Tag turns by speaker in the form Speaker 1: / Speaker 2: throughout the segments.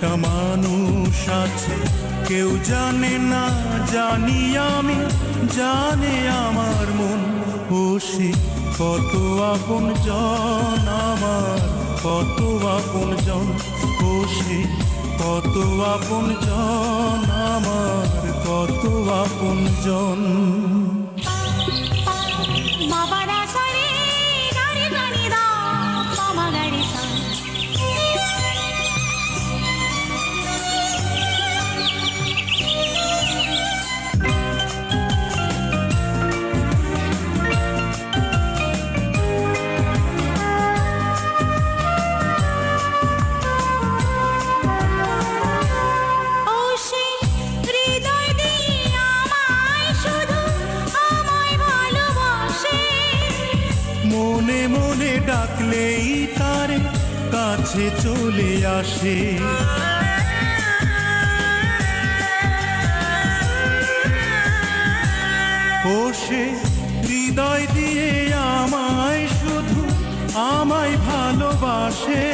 Speaker 1: একটা মানুষ আছে। কেউ জানে না, জানি আমি, জানে আমার মন। ও কত আপন জন আমার, কত আপন জন। ও কত আপন জন আমার, কত আপন জন। মনে মনে ডাকলেই তার কাছে চলে আসে। ও সে হৃদয় দিয়ে আমায় শুধু আমায় ভালোবাসে।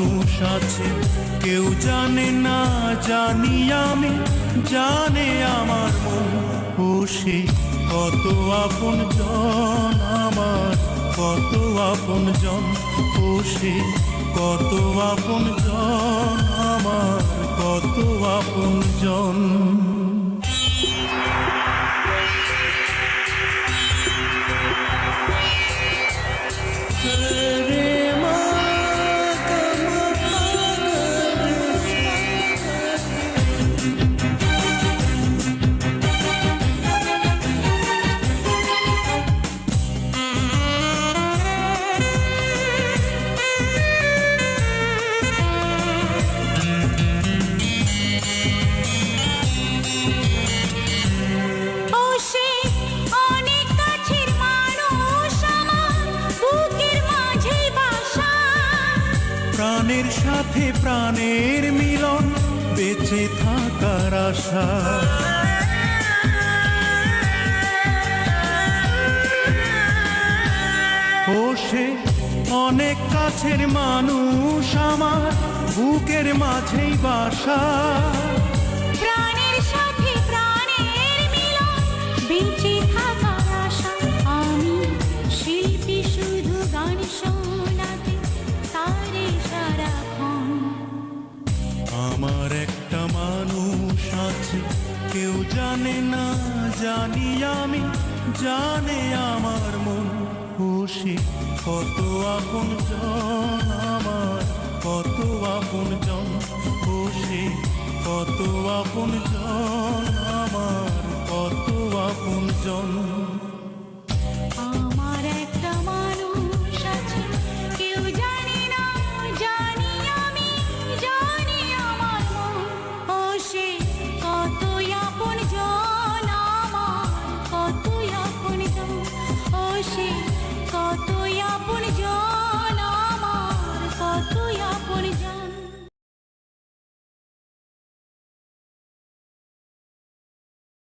Speaker 1: মানুষ আছে, কেউ জানে না, জানি আমি, জানে আমার মন। ও সে কত আপন জন আমার, কত আপন জন। ও সে কত আপন জন আমার, কত আপন জন।
Speaker 2: ও
Speaker 1: প্রাণের সাথে প্রাণের মিলন বেঁচে থাকার আশা। ও সে অনেক কাছের মানুষ আমার বুকের মাঝেই বাসা। জানে না, জানি আমি, জানে আমার মন। খুশি, কত আপন জন আমার, কত আপন জন। খুশি, কত আপন জন আমার, কত আপন জন।